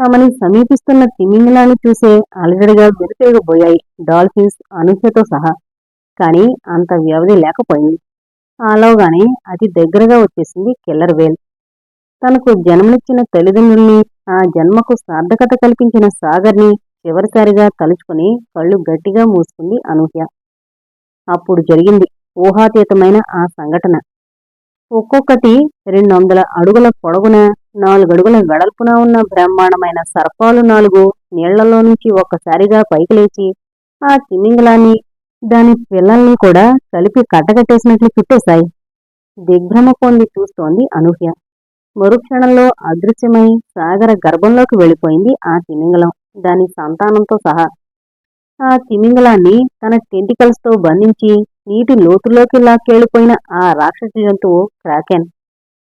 తమని సమీపిస్తున్న తిమింగలాన్ని చూసే అలజడిగా వెనుతిరగబోయాయి డాల్ఫిన్స్ అనూహ్యతో సహా. కానీ అంత వ్యవధి లేకపోయింది. ఆలోగానే అతి దగ్గరగా వచ్చేసింది కిల్లర్ వేల్. తనకు జన్మనిచ్చిన తల్లిదండ్రుల్ని ఆ జన్మకు సార్థకత కల్పించిన సాగర్ని చివరిసారిగా తలుచుకుని కళ్ళు గట్టిగా మూసుకుంది అనూహ్య. అప్పుడు జరిగింది ఊహాతీతమైన ఆ సంఘటన. ఒక్కొక్కటి రెండు వందల అడుగుల పొడవున నాలుగడుగుల వెడల్పున ఉన్న బ్రహ్మాండమైన సర్పాలు నాలుగు నీళ్ళలో నుంచి ఒక్కసారిగా పైకి లేచి ఆ తిమింగలాన్ని దాని పిల్లల్ని కూడా కలిపి కట్టకట్టేసినట్లు చుట్టేశాయి. దిగ్భ్రమ పొంది చూస్తోంది అనూహ్య. మరుక్షణంలో అదృశ్యమై సాగర గర్భంలోకి వెళ్ళిపోయింది ఆ తిమింగలం దాని సంతానంతో సహా. ఆ తిమింగలాన్ని తన టెంటికల్స్తో బంధించి నీటి లోతులోకి లాక్కెళ్ళిపోయిన ఆ రాక్షస జంతువు క్రాకెన్.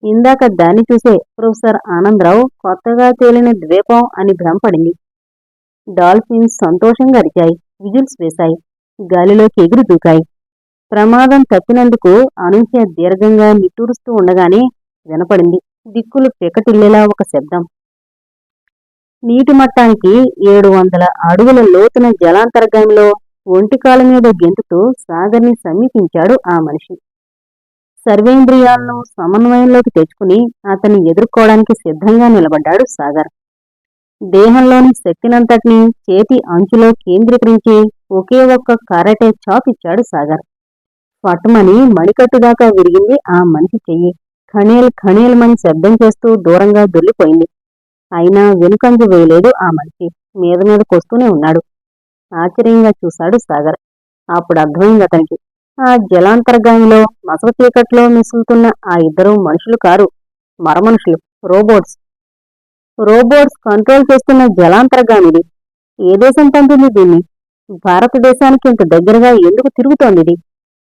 ఇందాక దాన్ని చూసే ప్రొఫెసర్ ఆనందరావు కొత్తగా తేలిన ద్వీపం అని భ్రమపడింది. డాల్ఫిన్స్ సంతోషంగా అరిచాయి విజిల్స్ వేశాయి గాలిలోకి ఎగిరి దూకాయి. ప్రమాదం తప్పినందుకు అనూహ్య దీర్ఘంగా నిట్టూరుస్తూ ఉండగానే వినపడింది దిక్కులు పెకటిల్లేలా ఒక శబ్దం. నీటి మట్టానికి ఏడు వందల అడుగుల లోతున జలాంతర్గామిలో ఒంటికాల మీద గెంతుతూ సాగర్ని సమీపించాడు ఆ మనిషి. సర్వేంద్రియాలను సమన్వయంలోకి తెచ్చుకుని అతన్ని ఎదుర్కోవడానికి సిద్ధంగా నిలబడ్డాడు సాగర్. దేహంలోని శక్తినంతటినీ చేతి అంచులో కేంద్రీకరించి ఒకే ఒక్క కరటే చాప్ ఇచ్చాడు సాగర్. పట్టుమని మణికట్టుదాకా విరిగింది ఆ మనిషి చెయ్యి. ఖణేల్ ఖణేల్మని శబ్దం చేస్తూ దూరంగా దొల్లిపోయింది. అయినా వెనుకంజు వేయలేదు ఆ మనిషి. మీద మీదకొస్తూనే ఉన్నాడు. ఆశ్చర్యంగా చూశాడు సాగర్. అప్పుడు అర్థమైంది అతనికి. ఆ జలాంతర్గామిలో మసవ చీకట్లో మిసులుతున్న ఆ ఇద్దరు మనుషులు కారు మరమనుషులు రోబోట్స్. రోబోట్స్ కంట్రోల్ చేస్తున్న జలాంతర్గామిది ఏ దేశం పంపింది దీన్ని? భారతదేశానికి ఇంత దగ్గరగా ఎందుకు తిరుగుతోంది ఇది?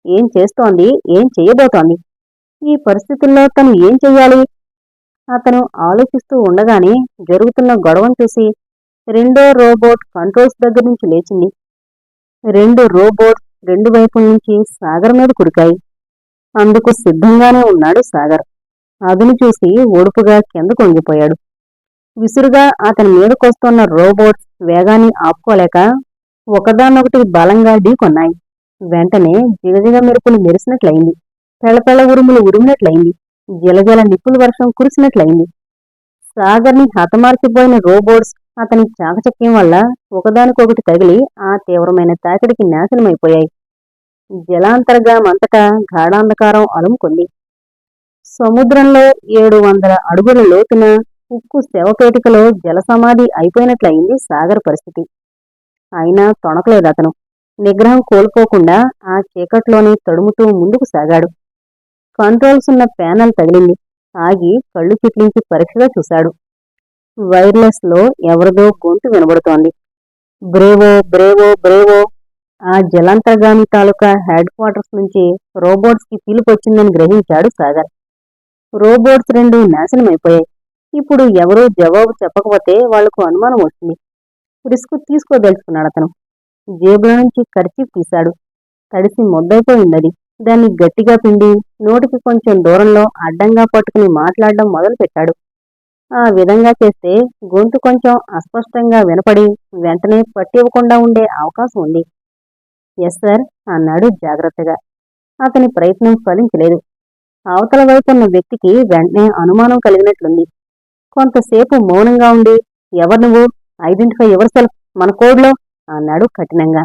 ఏం చేస్తోంది? ఏం చేయబోతోంది? ఈ పరిస్థితుల్లో తను ఏం చెయ్యాలి? అతను ఆలోచిస్తూ ఉండగానే జరుగుతున్న గొడవను చూసి రెండో రోబోట్ కంట్రోల్స్ దగ్గర నుంచి లేచింది. రెండు రోబోట్స్ రెండు వైపుల నుంచి సాగర్ మీద కుడికాయి. అందుకు సిద్ధంగానే ఉన్నాడు సాగర్. అదును చూసి ఒడుపుగా కింద కొంగిపోయాడు. విసురుగా అతని మీదకొస్తున్న రోబోట్స్ వేగాన్ని ఆపుకోలేక ఒకదానొకటి బలంగా ఢీకొన్నాయి. వెంటనే జిగజిగ మెరుపులు మెరిసినట్లయింది. పెళపెళ ఉరుములు ఉరిమినట్లయింది. జలజల నిప్పుల వర్షం కురిసినట్లయింది. సాగర్ని హతమార్చిపోయిన రోబోట్స్ అతని చాకచక్యం వల్ల ఒకదానికొకటి తగిలి ఆ తీవ్రమైన తాకిడికి నాశనమైపోయాయి. జలాంతర్గామంతటా గాఢాంధకారం అలుముకుంది. సముద్రంలో ఏడు వందల అడుగుల లోతున ఉక్కు శవపేటికలో జలసమాధి అయిపోయినట్లయింది సాగర్ పరిస్థితి. అయినా తొణకలేదు అతను. నిగ్రహం కోల్పోకుండా ఆ చీకట్లోనే తడుముతూ ముందుకు సాగాడు. కంట్రోల్స్ ఉన్న ప్యానల్ తగిలింది. ఆగి కళ్ళు చిట్లించి పరీక్షగా చూశాడు. వైర్లెస్లో ఎవరిదో గొంతు వినబడుతోంది. బ్రేవో బ్రేవో బ్రేవో ఆ జలాంతర్గామి తాలూకా హెడ్ క్వార్టర్స్ నుంచి రోబోట్స్కి పిలుపొచ్చిందని గ్రహించాడు సాగర్. రోబోట్స్ రెండు నాశనమైపోయాయి. ఇప్పుడు ఎవరూ జవాబు చెప్పకపోతే వాళ్ళకు అనుమానం వస్తుంది. రిస్క్ తీసుకోదలుచుకున్నాడు అతను. జేబులో నుంచి ఖర్చీఫ్ తీశాడు. తడిసి ముద్దైపోయిందది దాన్ని గట్టిగా పిండి నోటికి కొంచెం దూరంలో అడ్డంగా పట్టుకుని మాట్లాడడం మొదలుపెట్టాడు. ఆ విధంగా చేస్తే గొంతు కొంచెం అస్పష్టంగా వినపడి వెంటనే పట్టివ్వకుండా ఉండే అవకాశం ఉంది. ఎస్ సార్ అన్నాడు జాగ్రత్తగా. అతని ప్రయత్నం ఫలించలేదు. అవతల వైపున్న వ్యక్తికి వెంటనే అనుమానం కలిగినట్లుంది. కొంతసేపు మౌనంగా ఉండి ఎవరు నువ్వు? ఐడెంటిఫై ఎవర్ సెల్ఫ్ మన కోడ్లో? అన్నాడు కఠినంగా.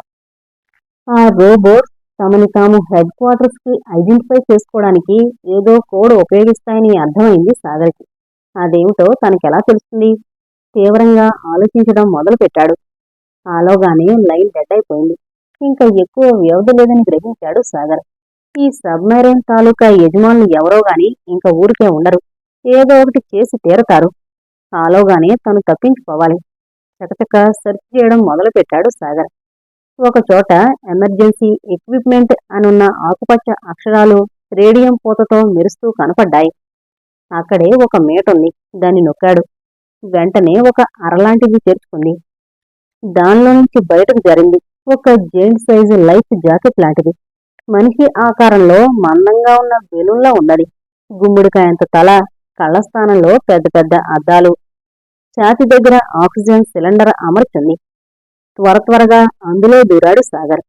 ఆ రోబోట్ తమని తాము హెడ్ క్వార్టర్స్కి ఐడెంటిఫై చేసుకోవడానికి ఏదో కోడ్ ఉపయోగిస్తాయని అర్థమైంది సాగర్కి. అదేమిటో తనకెలా తెలుస్తుంది? తీవ్రంగా ఆలోచించడం మొదలుపెట్టాడు. ఆలోగానే లైన్ డెడ్ అయిపోయింది. ఇంకా ఎక్కువ వ్యవధి లేదని గ్రహించాడు సాగర్. ఈ సబ్మెరైన్ తాలూకా యజమానులు ఎవరో గాని ఇంకా ఊరికే ఉండరు. ఏదో ఒకటి చేసి తీరతారు. ఆలోగానే తను తప్పించుకోవాలి. చకచక సెర్చ్ చేయడం మొదలుపెట్టాడు సాగర్. ఒక చోట ఎమర్జెన్సీ ఎక్విప్మెంట్ అనున్న ఆకుపచ్చ అక్షరాలు రేడియం పూతతో మెరుస్తూ కనపడ్డాయి. అక్కడే ఒక మేటుంది. దాన్ని నొక్కాడు. వెంటనే ఒక అరలాంటిది తెరుచుకుంది దానిలో నుంచి బయటకు జరిగింది ఒక జెంట్ సైజు లైఫ్ జాకెట్ లాంటిది. మనిషి ఆకారంలో మందంగా ఉన్న బెలూన్లా ఉన్నది. గుమ్మడికాయంత తల కళ్ళ స్థానంలో పెద్ద పెద్ద అద్దాలు. ఛాతి దగ్గర ఆక్సిజన్ సిలిండర్ అమర్చుంది. త్వర త్వరగా అందులో దూరాడు సాగర్.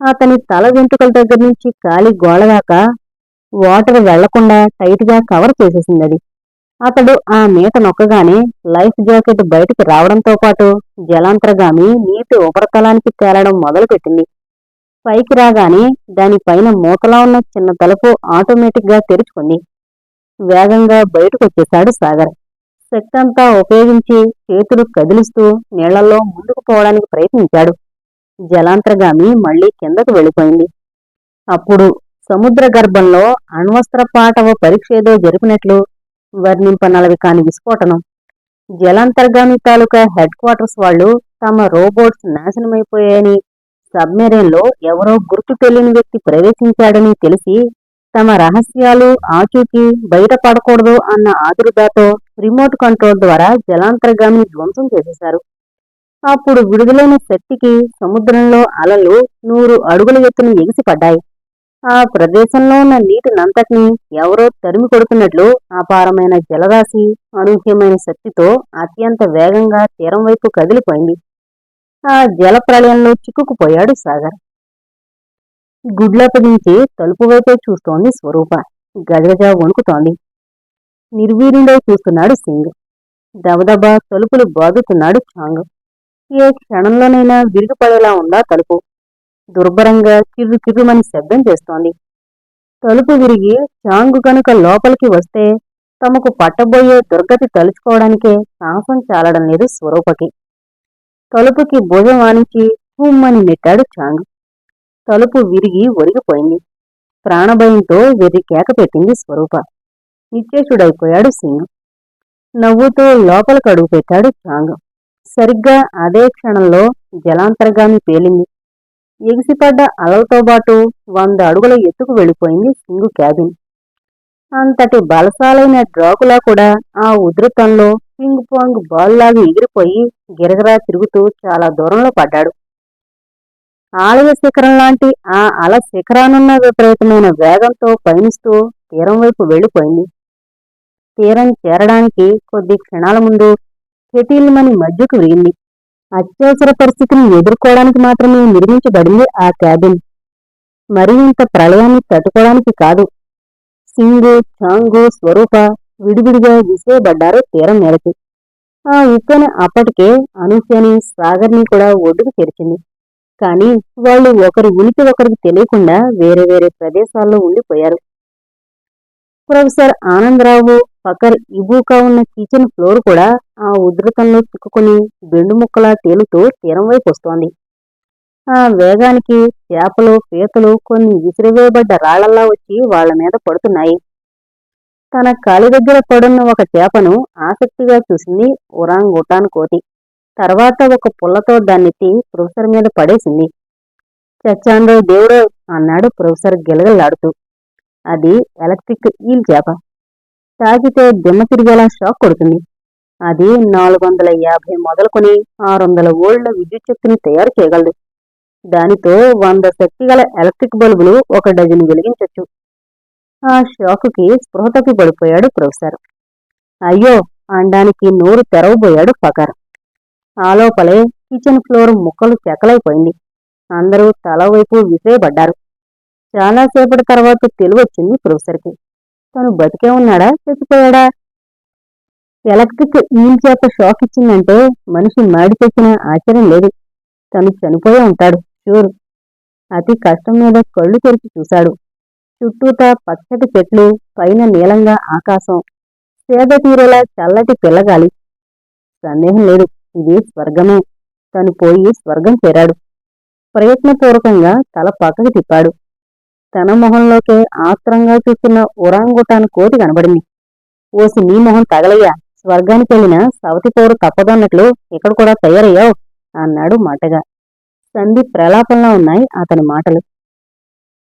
అతని తల వెంట్రుకల దగ్గర నుంచి కాలి గోళ దాకా వాటర్ వెళ్ళకుండా టైట్గా కవర్ చేసేసింది అది. అతడు ఆ మీట నొక్కగానే లైఫ్ జాకెట్ బయటికి రావడంతో పాటు జలాంతరగామి నీటి ఉపరితలానికి తేలడం మొదలుపెట్టింది. పైకి రాగానే దానిపైన మూతలా ఉన్న చిన్న తలుపు ఆటోమేటిక్గా తెరుచుకుంది. వేగంగా బయటకొచ్చేశాడు సాగర్. శక్తంతా ఉపయోగించి చేతులు కదిలిస్తూ నీళ్ళలో ముందుకు పోవడానికి ప్రయత్నించాడు. జలాంతర్గామి మళ్ళీ కిందకు వెళ్ళిపోయింది. అప్పుడు సముద్ర గర్భంలో అణ్వస్త్ర పాటవ పరీక్ష ఏదో జరిపినట్లు వర్ణింపనలవి కాని విస్ఫోటనం. జలాంతర్గామి తాలూకా హెడ్ క్వార్టర్స్ వాళ్ళు తమ రోబోట్స్ నాశనమైపోయాయని సబ్మెరైన్లో ఎవరో గుర్తు తెలియని వ్యక్తి ప్రవేశించాడని తెలిసి తమ రహస్యాలు ఆచూకీ బయటపడకూడదు అన్న ఆదురుదాతో రిమోట్ కంట్రోల్ ద్వారా జలాంతర్గామిని ధ్వంసం చేసేశారు. అప్పుడు విడుదలైన శక్తికి సముద్రంలో అలలు నూరు అడుగుల ఎత్తున ఎగిసిపడ్డాయి. ఆ ప్రదేశంలో ఉన్న నీటినంతటినీ ఎవరో తరిమి కొడుతున్నట్లు అపారమైన జలరాశి అనూహ్యమైన శక్తితో అత్యంత వేగంగా తీరం వైపు కదిలిపోయింది. ఆ జల ప్రళయంలో చిక్కుకుపోయాడు సాగర్. గుడ్లపదించి తలుపు వైపే చూస్తోంది స్వరూప. గజగజ వణుకుతోంది. నిర్వీర్యుడై చూస్తున్నాడు సింగ్. దబదబా తలుపులు బాదుతున్నాడు చాంగ్. ఏ క్షణంలోనైనా విరిగిపడేలా ఉందా తలుపు? దుర్భరంగా కిర్రు కిర్రుమని శబ్దం చేస్తోంది. తలుపు విరిగి చాంగు కనుక లోపలికి వస్తే తమకు పట్టబోయే దుర్గతి తలుచుకోవడానికే సాహసం చాలడం లేదు స్వరూపకి. తలుపుకి భుజం ఆనించి హుమ్మని నెట్టాడు చాంగ్. తలుపు విరిగి ఒరిగిపోయింది. ప్రాణభయంతో వెర్రి కేక పెట్టింది స్వరూప. నిత్యేషుడైపోయాడు సింగ్ నవ్వుతూ లోపలికి అడుగు పెట్టాడు చాంగ్. సరిగ్గా అదే క్షణంలో జలాంతర్గామి పేలింది. ఎగిసిపడ్డ అలలతో పాటు వంద అడుగుల ఎత్తుకు వెళ్ళిపోయింది సింగు క్యాబిన్. అంతటి బలశాలైన డ్రాకులా కూడా ఆ ఉధృతంలో పింగ్ పాంగ్ బాల్లాగా ఎగిరిపోయి గిరగరా తిరుగుతూ చాలా దూరంలో పడ్డాడు. ఆలయ శిఖరం లాంటి ఆ అల శిఖరానున్న విపరీతమైన వేగంతో పయనిస్తూ తీరం వైపు వెళ్ళిపోయింది. తీరం చేరడానికి కొద్ది క్షణాల ముందు కెటీల్మని మధ్యకు విరిగింది అత్యవసర పరిస్థితిని ఎదుర్కోవడానికి మాత్రమే నిర్మించబడింది ఆ క్యాబిన్. మరి ఇంత ప్రళయాన్ని తట్టుకోవడానికి కాదు. సింగు చాంగు స్వరూప విడివిడిగా విసిరేయబడ్డారు తీరం మేరకు ఆ ఉప్పెన అప్పటికే అనూహ్యని సాగర్ని కూడా ఒడ్డుకు చేర్చింది కానీ వాళ్ళు ఒకరి ఉనికి ఒకరికి తెలియకుండా వేరే వేరే ప్రదేశాల్లో ఉండిపోయారు. ప్రొఫెసర్ ఆనందరావు పక్కన ఇబూకా ఉన్న కిచెన్ ఫ్లోర్ కూడా ఆ ఉధృతంలో చిక్కుకుని బెండు ముక్కలా తేలుతూ తీరం వైపు వస్తోంది. ఆ వేగానికి చేపలు పీతలు కొన్ని విసిరివేయబడ్డ రాళ్ళల్లా వచ్చి వాళ్ళ మీద పడుతున్నాయి. తన కాలి దగ్గర పడున్న ఒక చేపను ఆసక్తిగా చూసింది ఉరాంగ్ ఉటాన్ కోతి. తర్వాత ఒక పుల్లతో దాన్నెత్తి ప్రొఫెసర్ మీద పడేసింది. చచ్చాండో దేవుడో అన్నాడు ప్రొఫెసర్ గిలగలాడుతూ అది ఎలక్ట్రిక్ ఈల్ చేప. తాకితే దిమ్మ తిరిగేలా షాక్ కొడుతుంది. అది నాలుగు వందల యాభై మొదలుకొని ఆరు వందల ఓళ్ళ విద్యుత్ శక్తిని తయారు చేయగలదు. దానితో వంద శక్తి గల ఎలక్ట్రిక్ బల్బులు ఒక డజన్ వెలిగించవచ్చు ఆ షాకుకి స్పృహతకి పడిపోయాడు ప్రొఫెసర్. అయ్యో అండానికి నోరు తెరవబోయాడు ఫకర్ ఆ లోపలే కిచెన్ ఫ్లోర్ ముక్కలు చెక్కలైపోయింది. అందరూ తల వైపు విసిరేయబడ్డారు చాలాసేపటి తర్వాత తెలివచ్చింది ప్రొఫెసర్కి. తను బతికే ఉన్నాడా చచ్చిపోయాడా? ఎలక్ట్రిక్ ఈల్ చేత షాక్ ఇచ్చిందంటే మనిషి మాడి తెచ్చిన ఆశ్చర్యం లేదు. తను చనిపోయే ఉంటాడు షూర్. అతి కష్టం మీద కళ్ళు తెరిచి చూశాడు. చుట్టూతా పచ్చటి చెట్లు పైన నీలంగా ఆకాశం. సేద తీరేలా చల్లటి పిల్లగాలి. సందేహం లేదు ఇది స్వర్గమే. తను పోయి స్వర్గం చేరాడు. ప్రయత్నపూర్వకంగా తల పక్కకి తిప్పాడు. తన మొహంలోకే ఆత్రంగా చూస్తున్న ఉరాంగుటాన్ కోతి కనబడింది. ఓసి నీ మొహం తగలయ్యా. స్వర్గానికి వెళ్ళిన సవతి పౌరు తప్పదన్నట్లు ఇక్కడ కూడా తయారయ్యావు అన్నాడు మాటగా. సంధి ప్రలాపంలా ఉన్నాయి అతని మాటలు.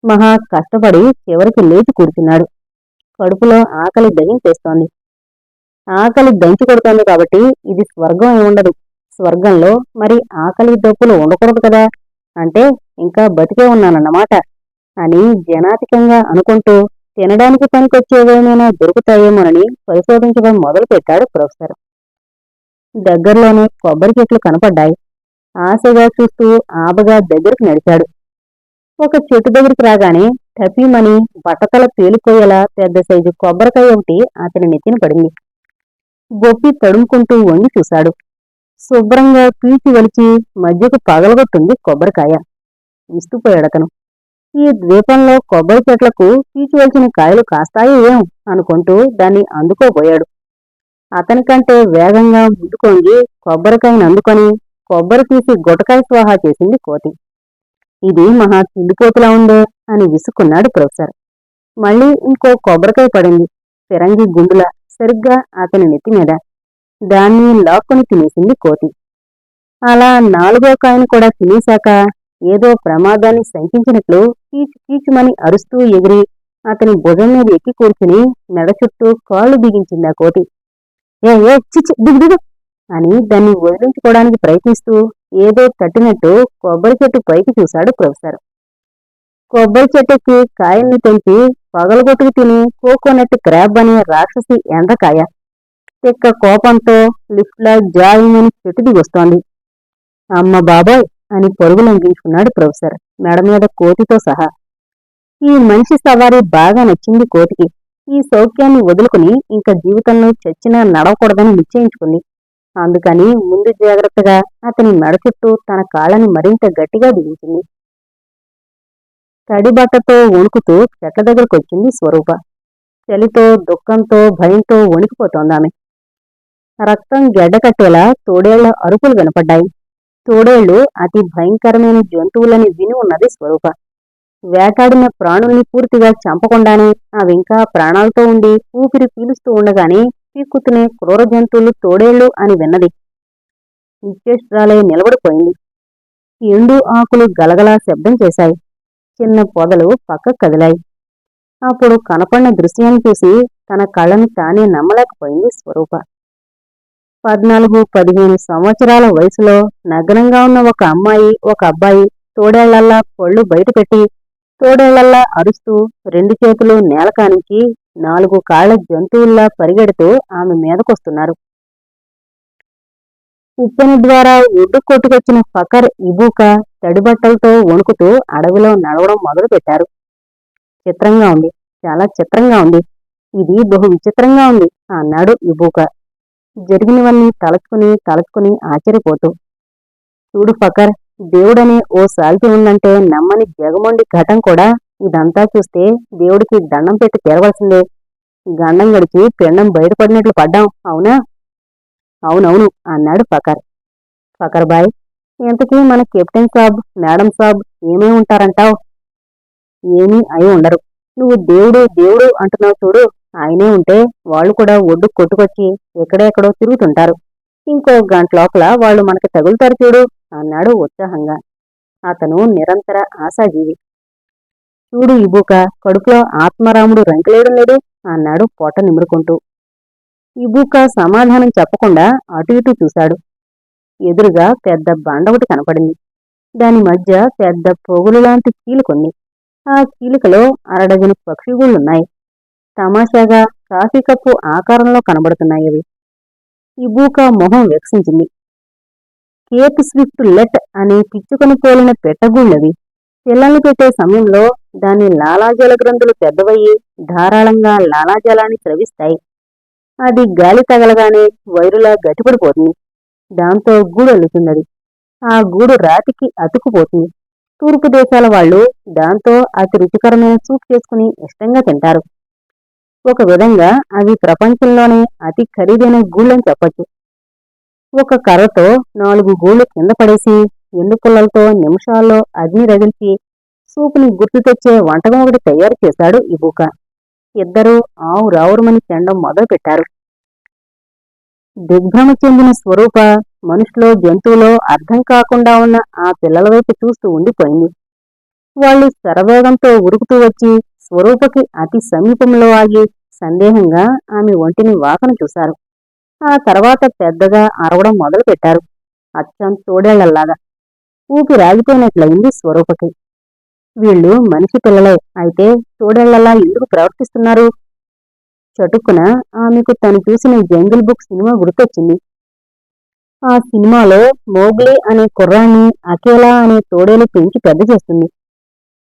మహా కష్టపడి చివరికి లేచి కూర్చున్నాడు. కడుపులో ఆకలి దహించేస్తోంది. ఆకలి దంచి కొడుతోంది కాబట్టి ఇది స్వర్గం అయి ఉండదు. స్వర్గంలో మరి ఆకలి దప్పులు ఉండకూడదు కదా? అంటే ఇంకా బతికే ఉన్నానన్నమాట. అని జనాతికంగా అనుకుంటూ తినడానికి పనికొచ్చేవేమైనా దొరుకుతాయేమోనని పరిశోధించడం మొదలుపెట్టాడు ప్రొఫెసర్. దగ్గరలోనే కొబ్బరి చెట్లు కనపడ్డాయి. ఆశగా చూస్తూ ఆబగా దగ్గరికి నడిచాడు. ఒక చెట్టు దగ్గరికి రాగానే టపీమని బట్టతల పేలిపోయేలా పెద్ద సైజు కొబ్బరికాయ ఒకటి అతని నెత్తిన పడింది. గొప్పి తడుముకుంటూ వంగి చూశాడు. శుభ్రంగా పీచి వలిచి మధ్యకు పగలగొట్టుంది కొబ్బరికాయ. విస్తుపోయాడతను. ఈ ద్వీపంలో కొబ్బరి చెట్లకు పీచి కాయలు కాస్తాయో ఏం అనుకుంటూ దాన్ని అందుకోబోయాడు. అతనికంటే వేగంగా ముందుకొంగి కొబ్బరికాయను అందుకొని కొబ్బరి తీసి గుటకాయ స్వాహా చేసింది కోతి. ఇది మహా తిండిపోతులా ఉందే అని విసుక్కున్నాడు ప్రొఫెసర్. మళ్ళీ ఇంకో కొబ్బరికాయ పడింది. ఫిరంగి గుండుల సరిగ్గా అతని నెత్తి మీద. దాన్ని లాక్కుని తినేసింది కోతి. అలా నాలుగో కాయను కూడా తినేశాక ఏదో ప్రమాదాన్ని శంకించినట్లు కీచు కీచుమని అరుస్తూ ఎగిరి అతని భుజం మీద ఎక్కి కూర్చుని మెడ చుట్టూ కాళ్ళు బిగించింది ఆ కోతి. ఏ ఏ చిచి దిగు దిగు! అని దాన్ని వదిలించుకోవడానికి ప్రయత్నిస్తూ ఏదో తట్టినట్టు కొబ్బరి చెట్టు పైకి చూశాడు ప్రొఫెసర్. కొబ్బరి చెట్టుకి కాయల్ని తెంపి పగలగొట్టుకు తిని కోకోనట్ క్రాబ్ అనే రాక్షసి ఎండకాయ తిక్క కోపంతో లిఫ్ట్లా అని చెట్టు దిగొస్తోంది అమ్మ బాబాయ్ అని పరుగు లంఘించుకున్నాడు ప్రొఫెసర్ మెడ మీద కోతితో సహా. ఈ మనిషి సవారీ బాగా నచ్చింది కోతికి. ఈ సౌఖ్యాన్ని వదులుకుని ఇంకా జీవితంలో చచ్చినా నడవకూడదని నిశ్చయించుకుంది. అందుకని ముందు జాగ్రత్తగా అతని మెడ చుట్టూ తన కాళ్ళని మరింత గట్టిగా బిగించింది. తడి బట్టతో వణుకుతూ చెట్ల దగ్గరకు వచ్చింది స్వరూప. చలితో దుఃఖంతో భయంతో వణికిపోతోంది ఆమె రక్తం గెడ్డకట్టేలా తోడేళ్ళ అరుపులు వినపడ్డాయి. తోడేళ్ళు అతి భయంకరమైన జంతువులని విని ఉన్నది స్వరూప. వేటాడిన ప్రాణుల్ని పూర్తిగా చంపకుండానే అవింకా ప్రాణాలతో ఉండి ఊపిరి పీలుస్తూ ఉండగానే పీక్కుతునే క్రూర జంతువులు తోడేళ్ళు అని విన్నది. నిశ్చేష్రాలై నిలబడిపోయింది. ఎండు ఆకులు గలగలా శబ్దం చేశాయి. చిన్న పొదలు పక్క కదిలాయి. అప్పుడు కనపడిన దృశ్యాన్ని చూసి తన కళ్ళను తానే నమ్మలేకపోయింది స్వరూప. పద్నాలుగు పదిహేను సంవత్సరాల వయసులో నగ్నంగా ఉన్న ఒక అమ్మాయి ఒక అబ్బాయి తోడేళ్ళల్లా పళ్ళు బయటపెట్టి తోడేళ్ళల్లా అరుస్తూ రెండు చేతులు నేలకానికి నాలుగు కాళ్ళ జంతువుల్లా పరిగెడుతూ ఆమె మీదకొస్తున్నారు. ఉప్పెన ద్వారా ఒడ్డు కొట్టుకొచ్చిన ఫకర్ ఇబూక తడిబట్టలతో వణుకుతూ అడవిలో నడవడం మొదలు పెట్టారు చిత్రంగా ఉంది. చాలా చిత్రంగా ఉంది. ఇది బహు విచిత్రంగా ఉంది. అన్నాడు ఇబూక. జరిగినవన్నీ తలచుకుని తలచుకుని ఆశ్చర్యపోతూ చూడు ఫకర్ దేవుడనే ఓ సాల్తి ఉందంటే నమ్మని జగమొండి ఘటం కూడా ఇదంతా చూస్తే దేవుడికి దండం పెట్టి తీరవలసిందే. గండం గడిచి పిండం బయటపడినట్లు పడ్డాం అవునా? అవునవును అన్నాడు ఫకర్. ఫకర్ బాయ్ ఇంతకీ మన కెప్టెన్ సాబ్ మేడం సాబ్ ఏమై ఉంటారంటావు? ఏమీ అయి ఉండరు. నువ్వు దేవుడు దేవుడు అంటున్నావు చూడు ఆయనే ఉంటే వాళ్ళు కూడా ఒడ్డు కొట్టుకొచ్చి ఎక్కడెక్కడో తిరుగుతుంటారు. ఇంకో గంట లోపల వాళ్ళు మనకి తగులుతారు చూడు అన్నాడు ఉత్సాహంగా. అతను నిరంతర ఆశాజీవి. చూడు ఇబూక కడుపులో ఆత్మరాముడు రంకిలేయడం లేడు అన్నాడు పొట్ట నిమురుకుంటూ. ఇబూక సమాధానం చెప్పకుండా అటు ఇటు చూశాడు. ఎదురుగా పెద్ద బండ ఒకటి కనపడింది. దాని మధ్య పెద్ద పొగులు లాంటి చీలుకుంది ఆ చీలికలో అరడజను పక్షిగూళ్ళున్నాయి తమాషాగా కాఫీ కప్పు ఆకారంలో కనబడుతున్నాయి అవి. ఇబూక మొహం వికసించింది. కేప్ స్విఫ్ట్ లెట్ అని పిచ్చుకొని పోలిన పెట్టగుళ్ళవి. పిల్లల్ని పెట్టే సమయంలో దాని లాలాజల గ్రంథులు పెద్దవయ్యి ధారాళంగా లాలాజలాన్ని స్రవిస్తాయి. అది గాలి తగలగానే వైరులా గట్టిపడిపోతుంది దాంతో గూడు అల్లుతున్నది. ఆ గూడు రాతికి అతుకుపోతుంది తూర్పు దేశాల వాళ్ళు దాంతో అతి రుచికరమైన సూప్ చేసుకుని ఇష్టంగా తింటారు. ఒక విధంగా అవి ప్రపంచంలోనే అతి ఖరీదైన గూళ్ళని చెప్పచ్చు. ఒక కర్రతో నాలుగు గూళ్ళు కింద పడేసి ఎండుపుల్లలతో నిమిషాల్లో అగ్ని రగిల్చి సూపుని గుర్తు తెచ్చే వంటకం ఒకటి తయారు చేశాడు ఇబుక ఇద్దరూ ఆవు రావురమని చెండం మొదలు పెట్టారు దిగ్భ్రమ చెందిన స్వరూప మనుషులో జంతువులో అర్థం కాకుండా ఉన్న ఆ పిల్లల వైపు చూస్తూ ఉండిపోయింది. వాళ్ళు శరవేగంతో ఉరుకుతూ వచ్చి స్వరూపకి అతి సమీపంలో ఆగి సందేహంగా ఆమె ఒంటిని వాకను చూశారు. ఆ తర్వాత పెద్దగా అరవడం మొదలు పెట్టారు అచ్చం తోడేళ్ళలాగా ఊపిరాగిపోయినట్లయింది స్వరూపకి. వీళ్ళు మనిషి పిల్లలే అయితే తోడేళ్ళలా ఎందుకు ప్రవర్తిస్తున్నారు? చటుక్కున ఆమెకు తను చూసిన జంగిల్ బుక్ సినిమా గుర్తొచ్చింది. ఆ సినిమాలో మోగ్లీ అనే కుర్రాన్ని అకేలా అనే తోడేలు పెంచి పెద్ద చేస్తుంది.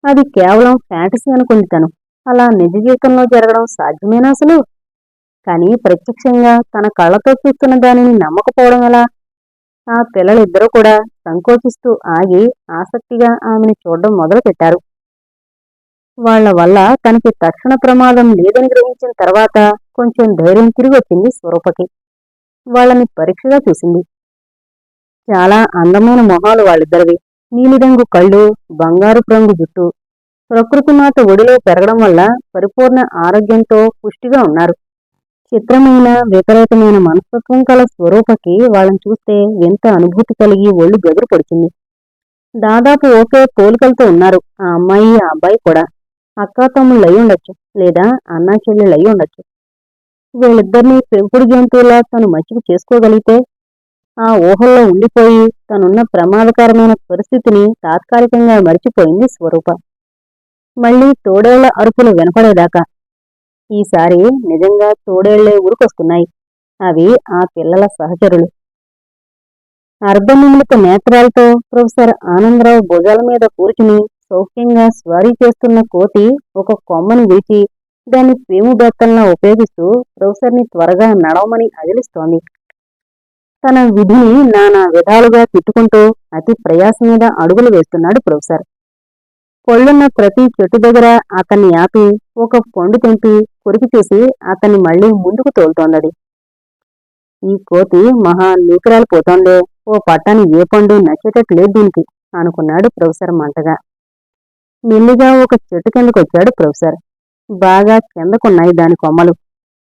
అది కేవలం ఫ్యాంటసీ అనుకుంది తను. అలా నిజ జీవితంలో జరగడం సాధ్యమేనా అసలు? కానీ ప్రత్యక్షంగా తన కళ్ళతో చూస్తున్న దానిని నమ్మకపోవడం ఎలా? ఆ పిల్లలిద్దరూ కూడా సంకోచిస్తూ ఆగి ఆసక్తిగా ఆమెను చూడడం మొదలుపెట్టారు. వాళ్ళ వల్ల తనకి తక్షణ ప్రమాదం లేదని గ్రహించిన తర్వాత కొంచెం ధైర్యం తిరిగి వచ్చింది స్వరూపకి. వాళ్ళని పరీక్షగా చూసింది. చాలా అందమైన మొహాలు వాళ్ళిద్దరివి. నీలిరంగు కళ్ళు బంగారుపు రంగు జుట్టు ప్రకృతిమాత ఒడిలో పెరగడం వల్ల పరిపూర్ణ ఆరోగ్యంతో పుష్టిగా ఉన్నారు. చిత్రమైన విపరీతమైన మనస్తత్వం కల స్వరూపకి వాళ్ళని చూస్తే ఎంత అనుభూతి కలిగి ఒళ్ళు గదురు పడుతుంది దాదాపు ఒకే పోలికలతో ఉన్నారు. ఆ అమ్మాయి ఆ అబ్బాయి కూడా. అక్క తమ్ముళ్ళు అయి ఉండొచ్చు. లేదా అన్నా చెల్లెళ్ళు అయి ఉండొచ్చు. వీళ్ళిద్దరినీ పెంపుడు జంతువులా తను మంచిగా చేసుకోగలిగితే ఆ ఊహల్లో ఉండిపోయి తనున్న ప్రమాదకరమైన పరిస్థితిని తాత్కాలికంగా మరిచిపోయింది స్వరూప. మళ్ళీ తోడేళ్ళ అరుపులు వినపడేదాకా. ఈసారి నిజంగా తోడేళ్ళే ఉరుకొస్తున్నాయి అవి ఆ పిల్లల సహచరులు. అర్ధనిమిలిత నేత్రాలతో ప్రొఫెసర్ ఆనందరావు భుజాల మీద కూర్చుని సౌఖ్యంగా స్వారీ చేస్తున్న కోతి ఒక కొమ్మను విడిచి దాన్ని పేము బెత్తంలా ఉపయోగిస్తూ ప్రొఫెసర్ని త్వరగా నడవమని అదిలిస్తోంది. తన విధిని నానా విధాలుగా తిట్టుకుంటూ అతి ప్రయాస మీద అడుగులు వేస్తున్నాడు ప్రొఫెసర్. పొళ్ళున్న ప్రతి చెట్టు దగ్గర అతన్ని ఆపి ఒక పండు తెంపి కొరికి చూసి అతన్ని మళ్ళీ ముందుకు తోలుతోందది. ఈ కోతి మహా నూకిరాలు పోతోందే. ఓ పట్టాన్ని ఏ పండు నచ్చేటట్లేదు దీనికి అనుకున్నాడు ప్రొఫెసర్ మంటగా. మెల్లిగా ఒక చెట్టు కిందకొచ్చాడు ప్రొఫెసర్. బాగా కిందకున్నాయి దాని కొమ్మలు.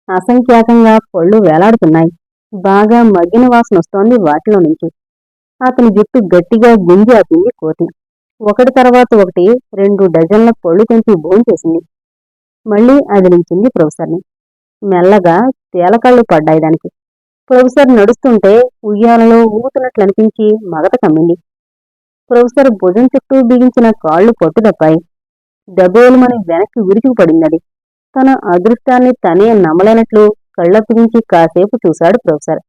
అసంఖ్యాకంగా పళ్ళు వేలాడుతున్నాయి. బాగా మగ్గిన వాసన వస్తోంది వాటిలో నుంచి. అతని జుట్టు గట్టిగా గుంజి ఆపింది కోతి. ఒకటి తర్వాత ఒకటి రెండు డజన్ల పళ్ళు తెంపి భోంచేసింది మళ్ళీ అదిలించింది ప్రొఫెసర్ని. మెల్లగా తేలకళ్ళు పడ్డాయి దానికి. ప్రొఫెసర్ నడుస్తుంటే ఉయ్యాలలో ఊగుతున్నట్లు అనిపించి మగత కమ్మింది. ప్రొఫెసర్ భుజం చుట్టూ బిగించిన కాళ్ళు పట్టుదప్పాయి. దబోలుమని వెనక్కి విరిచి తన అదృష్టాన్ని తనే నమ్మలేనట్లు కళ్ళప్పగించి కాసేపు చూశాడు ప్రొఫెసర్.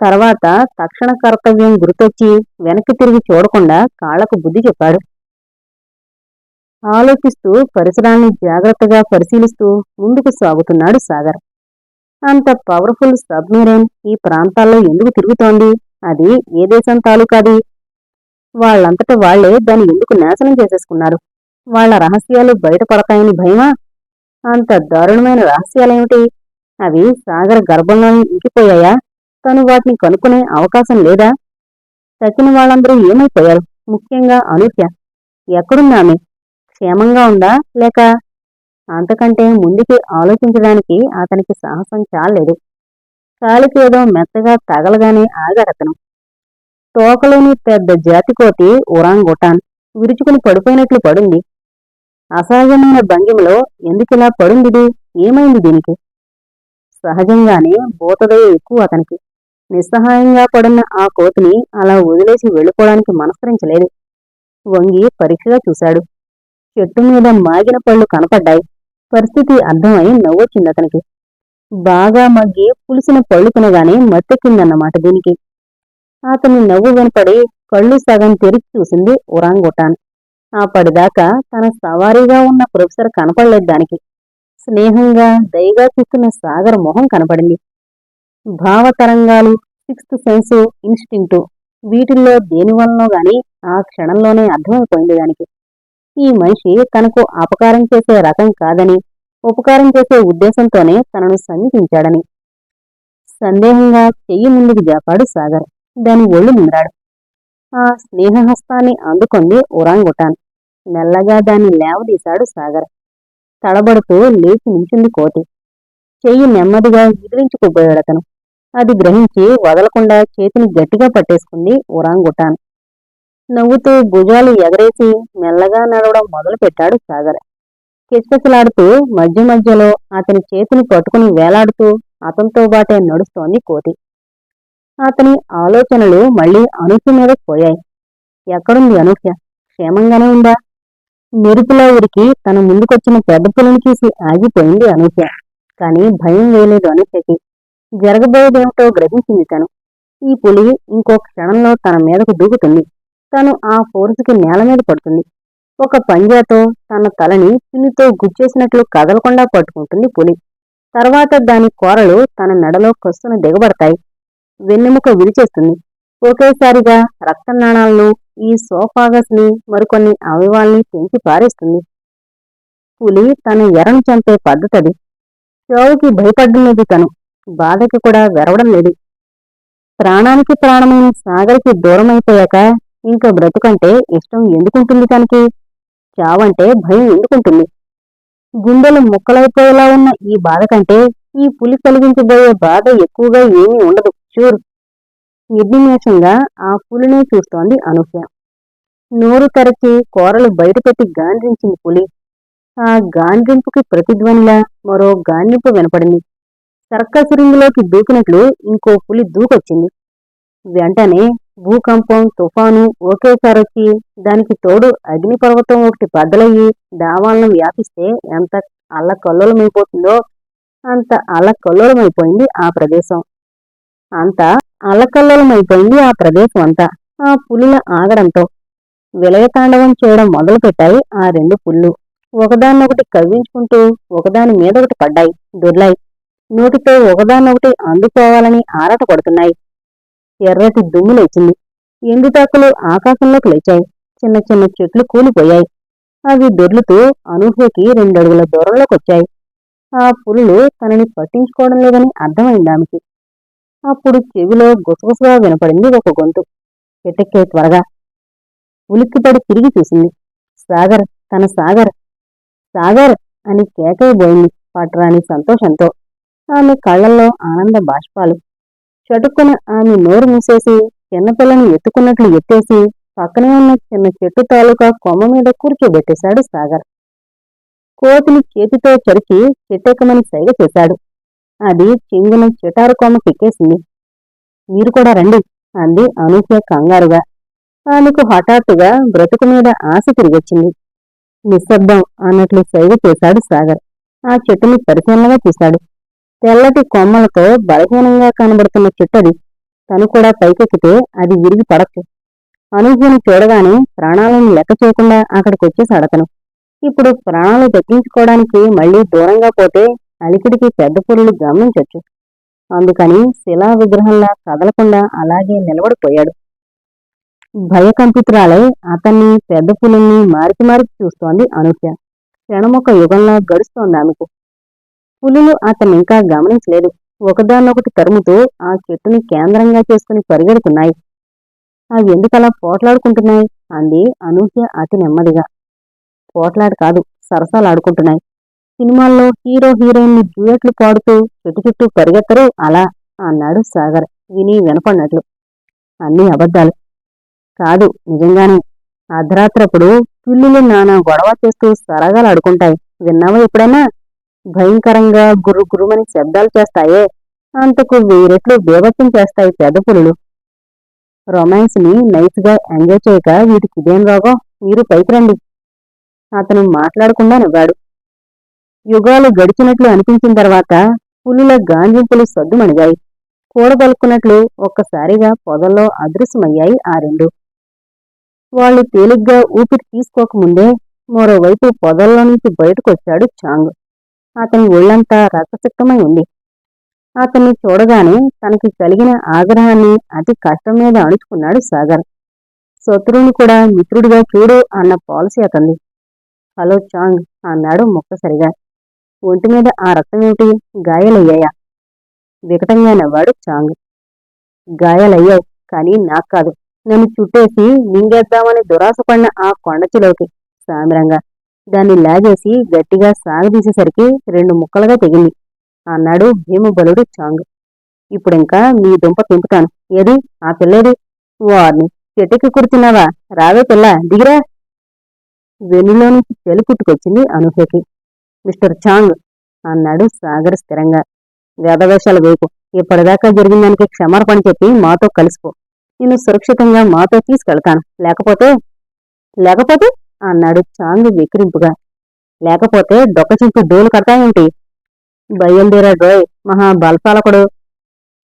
తర్వాత తక్షణ కర్తవ్యం గుర్తొచ్చి వెనక్కి తిరిగి చూడకుండా కాళ్ళకు బుద్ధి చెప్పాడు. ఆలోచిస్తూ పరిసరాన్ని జాగ్రత్తగా పరిశీలిస్తూ ముందుకు సాగుతున్నాడు సాగర్. అంత పవర్ఫుల్ సబ్మెరైన్ ఈ ప్రాంతాల్లో ఎందుకు తిరుగుతోంది? అది ఏ దేశం తాలూకాది? వాళ్ళంతట వాళ్ళే దాన్ని ఎందుకు నాశనం చేసేసుకున్నారు? వాళ్ళ రహస్యాలు బయటపడతాయని భయమా? అంత దారుణమైన రహస్యాలేమిటి? అవి సాగర్ గర్భంలోనే ఇంకిపోయాయా? తను వాటిని కనుక్కునే అవకాశం లేదా? తక్కిన వాళ్ళందరూ ఏమైపోయారు? ముఖ్యంగా అనూహ్య. ఎక్కడుందామె క్షేమంగా ఉందా లేక అంతకంటే ముందుకి ఆలోచించడానికి అతనికి సాహసం చాలేదు కాలికి ఏదో మెత్తగా తగలగానే ఆగాడతను తోకలోని పెద్ద జాతికోతి ఉరాంగుటాన్ విరుచుకుని పడిపోయినట్లు పడింది. అసహజమైన భంగిమలో ఎందుకిలా పడుందిది? ఏమైంది దీనికి? సహజంగానే భూతదయ ఎక్కువ అతనికి. నిస్సహాయంగా పడున్న ఆ కోతిని అలా వదిలేసి వెళ్ళిపోవడానికి మనస్కరించలేదు. వంగి పరీక్షగా చూశాడు. చెట్టు మీద మాగిన పళ్ళు కనపడ్డాయి. పరిస్థితి అర్థమై నవ్వొచ్చింది అతనికి. బాగా మగ్గి పులిసిన పళ్ళు తినగానే మత్తెక్కిందన్నమాట దీనికి. అతని నవ్వు వినపడి కళ్ళు సగం తెరిచి చూసింది ఉరాంగుటాన్ అప్పటిదాకా తన సవారీగా ఉన్న ప్రొఫెసర్ కనపడలేదు దానికి. స్నేహంగా దయగా చూస్తున్న సాగర్ మొహం కనపడింది. భావతరంగాలు సిక్స్త్ సెన్సు ఇన్స్టింక్టు వీటిల్లో దేనివల్లనో గాని ఆ క్షణంలోనే అర్థమైపోయింది దానికి. ఈ మనిషి తనకు అపకారం చేసే రకం కాదని ఉపకారం చేసే ఉద్దేశంతోనే తనను సమీపించాడని సందేహంగా చెయ్యి ముందుకు జాపాడు సాగర్. దాని ఒళ్ళు నిమిరాడు ఆ స్నేహహస్తాన్ని అందుకుంది ఉరాంగుటాన్ మెల్లగా దాన్ని లేవదీశాడు సాగర్. తడబడుతూ లేచి నించుంది కోతి. చెయ్యి నెమ్మదిగా విదిలించుకుపోయాడతను అది గ్రహించి వదలకుండా చేతిని గట్టిగా పట్టేసుకుంది ఉరాంగుటాన్ నవ్వుతూ భుజాలు ఎగరేసి మెల్లగా నడవడం మొదలుపెట్టాడు సాగర్. కిచకిచలాడుతూ మధ్య మధ్యలో అతని చేతిని పట్టుకుని వేలాడుతూ అతనితో బాటే నడుస్తోంది కోతి. అతని ఆలోచనలు మళ్ళీ అనూహ్య మీద పోయాయి. ఎక్కడుంది అనూహ్య? క్షేమంగానే ఉందా? మెరుపులో ఉరికి తన ముందుకొచ్చిన పెద్ద పులిని చూసి ఆగిపోయింది అనూహ్య. కానీ భయం వేయలేదు అనూహ్యకి. జరగబోయేదేమిటో గ్రహించింది తను. ఈ పులి ఇంకో క్షణంలో తన మీదకు దూకుతుంది. తను ఆ ఫోర్సుకి నేల మీద పడుతుంది. ఒక పంజాతో తన తలని పిన్నితో గుచ్చేసినట్లు కదలకుండా పట్టుకుంటుంది పులి. తర్వాత దాని కోరలు తన మెడలో కస్సున దిగబడతాయి. వెన్నెముక విరిచేస్తుంది. ఒకేసారిగా రక్తనాణాలను ఈ సోఫాగస్ని మరికొన్ని అవయవాల్ని పెంచి పారేస్తుంది. పులి తన ఎరను చంపే పద్ధతది. చావుకి భయపడ్డలేదు తను. బాధకి కూడా వెరవడం లేదు. ప్రాణానికి ప్రాణమైన సాగర్కి అయిపోయాక ఇంకా బ్రతుకంటే ఇష్టం ఎందుకుంటుంది తనకి? చావంటే భయం ఎందుకుంటుంది? గుండెలు ముక్కలైపోయేలా ఉన్న ఈ బాధ కంటే ఈ పులి కలిగించబోయే బాధ ఎక్కువగా ఏమీ ఉండదు. షూర్ నిర్నిమేషంగా ఆ పులినే చూస్తోంది అనూహ్య. నోరు తెరచి కూరలు బయటపెట్టి గాండ్రించింది పులి. ఆ గాండ్రింపుకి ప్రతిధ్వనిలా మరో గాండ్రింపు వినపడింది. సర్కస్ రింగులోకి దూకినట్లు ఇంకో పులి దూకొచ్చింది. వెంటనే భూకంపం తుఫాను ఒకేసారి వచ్చి దానికి తోడు అగ్నిపర్వతం ఒకటి బద్దలయ్యి దావాలను వ్యాపిస్తే ఎంత అల్లకల్లోలమైపోతుందో అంత అల్లకల్లోలమైపోయింది ఆ ప్రదేశం. అంత అల్లకల్లోలమైపోయింది ఆ ప్రదేశం అంతా ఆ పులిల ఆగడంతో. విలయతాండవం చేయడం మొదలుపెట్టాయి ఆ రెండు పుళ్ళు. ఒకదాన్నొకటి కవ్వించుకుంటూ ఒకదాని మీద ఒకటి పడ్డాయి దొర్లాయి. నోటితో ఒకదాన్నొకటి అందుకోవాలని ఆరాట పడుతున్నాయి. ఎర్రటి దుమ్ము లేచింది. ఎండుటాకులు ఆకాశంలోకి లేచాయి. చిన్న చిన్న చెట్లు కూలిపోయాయి. అవి దొర్లుతూ అనూహ్యకి రెండడుగుల దూరంలోకి వచ్చాయి ఆ పులులు తనని పట్టించుకోవడం లేదని అర్థమైంది ఆమెకి. అప్పుడు చెవిలో గుసగుసగా వినపడింది ఒక గొంతు. ఎటెక్కే త్వరగా. ఉలిక్కిపడి తిరిగి చూసింది. సాగర్ తన సాగర్. సాగర్ అని కేకైపోయింది పట్రాని సంతోషంతో. ఆమె కళ్ళల్లో ఆనంద బాష్పాలు. చటుక్కున ఆమె నోరు మూసేసి చిన్నపిల్లని ఎత్తుకున్నట్లు ఎత్తేసి పక్కనే ఉన్న చిన్న చెట్టు తాలూకా కొమ్మ మీద కూర్చోబెట్టేశాడు సాగర్. కోతిని చేతితో చరిచి చెట్టెక్కమని సైగ చేశాడు. అది చింగిన చిటారు కొమ్మ కెక్కేసింది మీరు కూడా రండి అంది అనూహ్య కంగారుగా. ఆమెకు హఠాత్తుగా బ్రతుకు మీద ఆశ తిరిగొచ్చింది. నిశ్శబ్దం అన్నట్లు సైగ చేశాడు సాగర్. ఆ చెట్టుని పరిశీలనగా చూశాడు. తెల్లటి కొమ్మలతో బలహీనంగా కనబడుతున్న చెట్టది తను కూడా పైకెక్కితే అది విరిగి పడచ్చు. అనూహ్యను చూడగానే ప్రాణాలను లెక్క చేయకుండా అక్కడికొచ్చేసి అడతను ఇప్పుడు ప్రాణాలు దక్కించుకోవడానికి మళ్ళీ దూరంగా పోతే అలికిడికి పెద్ద పురులు గమనించొచ్చు. అందుకని శిలా విగ్రహంలా కదలకుండా అలాగే నిలబడిపోయాడు. భయకంపితురాలై అతన్ని పెద్ద పులుల్ని మారికి మారికి చూస్తోంది అనూహ్య. క్షణమొక యుగంలా గడుస్తోంది ఆమెకు. పులులు అతన్ని ఇంకా గమనించలేదు. ఒకదాన్నొకటి తరుముతూ ఆ చెట్టుని కేంద్రంగా చేసుకుని పరిగెడుతున్నాయి. అవి ఎందుకలా పోట్లాడుకుంటున్నాయి? అంది అనూహ్య అతి నెమ్మదిగా. పోట్లాడు కాదు సరసాలాడుకుంటున్నాయి. సినిమాల్లో హీరో హీరోయిన్ డ్యూయట్లు పాడుతూ చెట్టు చుట్టూ పరిగెత్తరు అలా అన్నాడు సాగర్ విని వినపడినట్లు. అన్ని అబద్ధాలు. కాదు నిజంగానే. అర్ధరాత్రప్పుడు పిల్లులు నానా గొడవ చేస్తూ సరగాలు ఆడుకుంటాయి విన్నావా ఎప్పుడైనా? భయంకరంగా గురు గురుమని శబ్దాలు చేస్తాయే. అంతకు వీరెట్లు రెట్లు చేస్తాయి పెద్ద పులులు రొమాన్స్ని ఎంజాయ్ చేయక వీటికి ఇదేం రోగం? మీరు పైకి రండి. అతను మాట్లాడకుండా నవ్వాడు. యుగాలు గడిచినట్లు అనిపించిన తర్వాత పులుల గాంజింపులు సద్దుమణిగాయి. కూడబలుక్కున్నట్లు ఒక్కసారిగా పొదల్లో అదృశ్యమయ్యాయి ఆ రెండు. వాళ్ళు తేలిగ్గా ఊపిరి తీసుకోకముందే మరోవైపు పొదల్లో నుంచి బయటకొచ్చాడు చాంగ్. అతని ఒళ్ళంతా రక్తసిక్తమై ఉంది. అతన్ని చూడగానే తనకి కలిగిన ఆగ్రహాన్ని అతి కష్టం మీద అణుచుకున్నాడు సాగర్. శత్రువుని కూడా మిత్రుడిగా చూడు అన్న పాలసీ అతంది హలో చాంగ్ అన్నాడు ముక్కసరిగా. ఒంటి మీద ఆ రక్తమేమిటి? గాయాలయ్యాయా? వికటంగా నవ్వాడు చాంగ్. గాయాలయ్యాయి కానీ నాకు కాదు నన్ను చుట్టేసి మింగేద్దామని దురాశపడిన ఆ కొండచిలోకి సామిరంగా. దాన్ని లాగేసి గట్టిగా సాగదీసేసరికి రెండు ముక్కలుగా తెగింది. అన్నాడు భీమబలుడు చాంగ్. ఇప్పుడింకా మీ దుంప తింపుతాను ఏది? ఆ పిల్లేది? వారిని చెట్టుకి కూర్చున్నావా? రావే పిల్ల దిగిరా. వెన్నులో నుంచి చెలి పుట్టుకొచ్చింది అనూహ్యకి మిస్టర్ చాంగ్ అన్నాడు సాగర్ స్థిరంగా. వేదవేషాల వైపు. ఇప్పటిదాకా జరిగిన దానికి క్షమార్పణ చెప్పి మాతో కలిసిపో. నేను సురక్షితంగా మాతో తీసుకెళ్తాను. లేకపోతే? లేకపోతే? అన్నాడు చాంగ్ వికరింపుగా. లేకపోతే డొక్కచింపు డోలు కడతాయేంటి బయలుదేరా డ్రోయ్ మహా బల్పాలకుడు.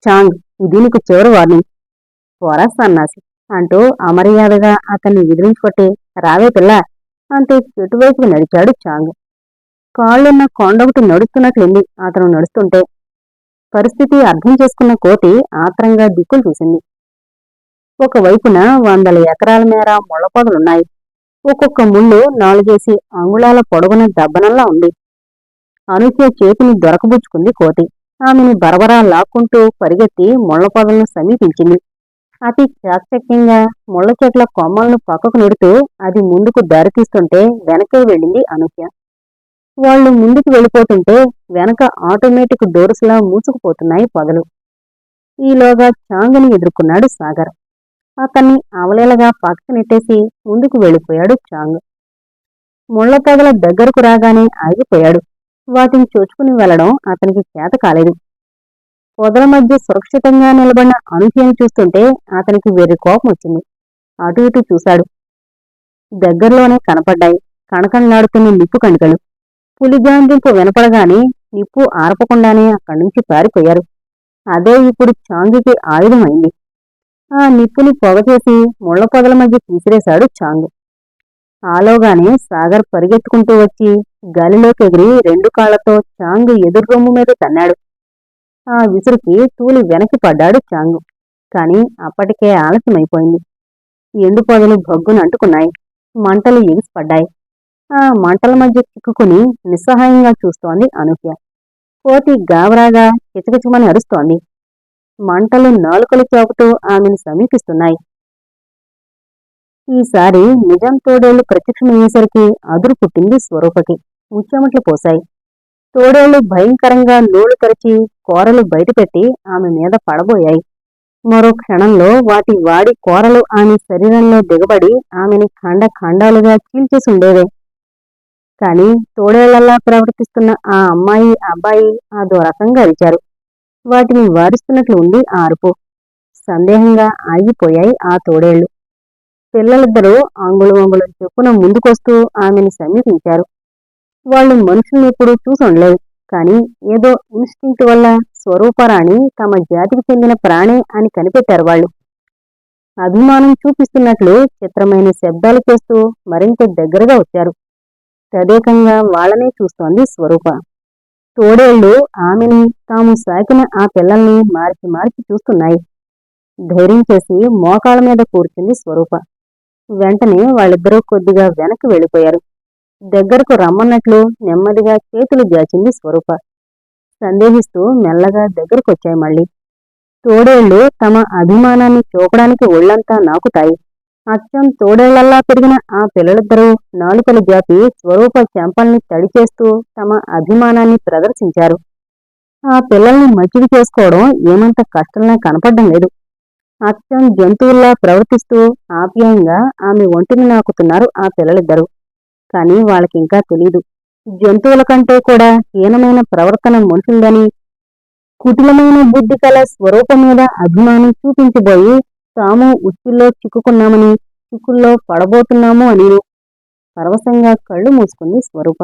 చాంగ్ ఇది నీకు చివరి వార్నింగ్. పోరా సన్నాసి అంటూ అమర్యాదగా అతన్ని విదిలించుకొట్టి రావే పిల్ల అంటూ చెట్టువైపు నడిచాడు చాంగ్. కాళ్ళున్న కొండొకటి నడుస్తున్నట్లుంది అతను నడుస్తుంటే. పరిస్థితి అర్థం చేసుకున్న కోతి ఆత్రంగా దిక్కులు చూసింది. ఒకవైపున వందల ఎకరాల మేర ముళ్ళపొదలున్నాయి ఒక్కొక్క ముళ్ళు నాలుగేసి అంగుళాల పొడవున దబ్బనంలా ఉంది. అనుచే చేతిని దొరకబుచ్చుకుంది కోతి. ఆమెని బరబరా లాక్కుంటూ పరిగెత్తి ముళ్ళ పొదలను సమీపించింది. అతి చాకచక్యంగా ముళ్ళ చెట్ల కొమ్మలను పక్కకు నెడుతూ అది ముందుకు దారితీస్తుంటే వెనకే వెళ్ళింది అనూహ్య వాళ్ళు ముందుకు వెళ్ళిపోతుంటే వెనక ఆటోమేటిక్ డోర్స్లా మూసుకుపోతున్నాయి పొదలు. ఈలోగా చాంగని ఎదుర్కొన్నాడు సాగర్. అతన్ని అవలేలగా పక్కనెట్టేసి ముందుకు వెళ్ళిపోయాడు చాంగ్. ముళ్ళ పొదల దగ్గరకు రాగానే ఆగిపోయాడు. వాటిని చొచ్చుకుని వెళ్ళడం అతనికి చేత కాలేదు. పొదల మధ్య సురక్షితంగా నిలబడిన అనూహ్యను చూస్తుంటే అతనికి వెర్రి కోపం వచ్చింది. అటు ఇటు చూశాడు. దగ్గరలోనే కనపడ్డాయి కణకణలాడుతున్న నిప్పు కణికలు. పులిగాండింపు వినపడగానే నిప్పు ఆర్పకుండానే అక్కడి నుంచి పారిపోయారు. అదే ఇప్పుడు చాంగికి ఆయుధమైంది. ఆ నిప్పుని పొగచేసి ముళ్ళ పొదల మధ్య తీసిరేశాడు చాంగు. ఆలోగానే సాగర్ పరిగెత్తుకుంటూ వచ్చి గాలిలోకి ఎగిరి రెండు కాళ్ళతో చాంగు ఎదురు రొమ్ము మీద తన్నాడు. ఆ విసురుకి తూలి వెనక్కి పడ్డాడు చాంగు. కాని అప్పటికే ఆలస్యమైపోయింది. ఎండు పొదలు భగ్గున అంటుకున్నాయి. మంటలు ఎగిసిపడ్డాయి ఆ మంటల మధ్య చిక్కుకుని నిస్సహాయంగా చూస్తోంది అనూహ్య. కోతి గాబరాగా కిచకిచమని అరుస్తోంది. మంటలు నాలుకలు చాపుతూ ఆమెను సమీపిస్తున్నాయి. ఈసారి నిజం తోడేళ్ళు ప్రత్యక్షమయ్యేసరికి అదురు పుట్టింది స్వరూపకి. ముచ్చెమట్లు పోశాయి. తోడేళ్ళు భయంకరంగా నోళ్ళు తెరచి కూరలు బయటపెట్టి ఆమె మీద పడబోయాయి. మరో క్షణంలో వాటి వాడి కూరలు ఆమె శరీరంలో దిగబడి ఆమెని ఖండ ఖండాలుగా చీల్చేసి ఉండేవే. కాని తోడేళ్ళలా ప్రవర్తిస్తున్న ఆ అమ్మాయి అబ్బాయి అదో రకంగా అరిచారు. వాటిని వారిస్తున్నట్లు ఉంది ఆ అరుపు సందేహంగా ఆగిపోయాయి ఆ తోడేళ్ళు పిల్లలిద్దరూ అంగుళం అంగుళం చొప్పున ముందుకొస్తూ ఆమెని సమీపించారు. వాళ్ళు మనుషుల్ని ఎప్పుడూ చూసుండలేదు కానీ ఏదో ఇన్స్టింక్ట్ వల్ల స్వరూపరాణి తమ జాతికి చెందిన ప్రాణి అని కనిపెట్టారు వాళ్ళు. అభిమానం చూపిస్తున్నట్లు చిత్రమైన శబ్దాలు చేస్తూ మరింత దగ్గరగా వచ్చారు. తదేకంగా వాళ్ళనే చూస్తోంది స్వరూప. తోడేళ్ళు ఆమెని తాము సాకిన ఆ పిల్లల్ని మార్చి మార్చి చూస్తున్నాయి. ధైర్యం చేసి మోకాళ్ళ మీద కూర్చుంది స్వరూప. వెంటనే వాళ్ళిద్దరూ కొద్దిగా వెనక్కి వెళ్ళిపోయారు. దగ్గరకు రమ్మన్నట్లు నెమ్మదిగా చేతులు జాచింది స్వరూప. సందేహిస్తూ మెల్లగా దగ్గరకొచ్చాయి మళ్ళీ. తోడేళ్ళు తమ అభిమానాన్ని చూపడానికి ఒళ్ళంతా నాకుతాయి. అచ్చం తోడేళ్ళల్లా పెరిగిన ఆ పిల్లలిద్దరూ నాలుకలు జాపి స్వరూప చెంపల్ని తడిచేస్తూ తమ అభిమానాన్ని ప్రదర్శించారు. ఆ పిల్లల్ని మచ్చిక చేసుకోవడం ఏమంత కష్టంలా కనపడడం లేదు. అచ్చం జంతువుల్లా ప్రవర్తిస్తూ ఆప్యాయంగా ఆమె ఒంటిని నాకుతున్నారు ఆ పిల్లలిద్దరూ. కానీ వాళ్ళకింకా తెలీదు. జంతువుల కంటే కూడా హీనమైన ప్రవర్తన మనుషుందని కుటిలమైన బుద్ధి కల స్వరూపం మీద అభిమానం చూపించబోయి తాము ఉచ్చుల్లో చిక్కుకున్నామని చిక్కుల్లో పడబోతున్నాము అని పరవశంగా కళ్ళు మూసుకుంది స్వరూప.